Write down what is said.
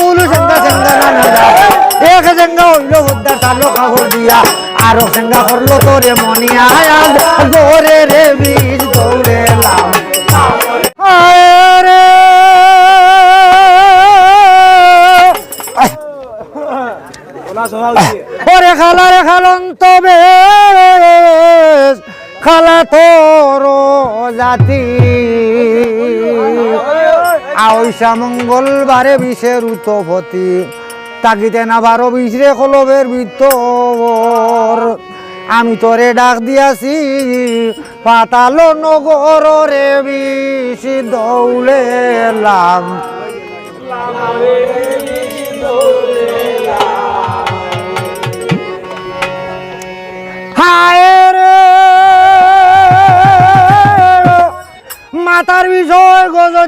Blue সেঙ্গা সেঙ্গা না এক সেঙ্গা হইল হুদ্দার চালো কাহর দিয়া, আরও সেঙ্গা করল তোরে মনিয়া। গোরে রে বীজ রে। ওরে খালা রে খালন্ত বেশ, খালা তোর জাতি। আইসা মঙ্গলবারে বিষের উতপতি তাকিতে না বারো বিশ রে কলবের ভিতর আমি তোরে ডাক দিয়াছি, পাতাল নগর রে বিষ দৌলেলাম হায় রে! মাতার বিষয় গজদি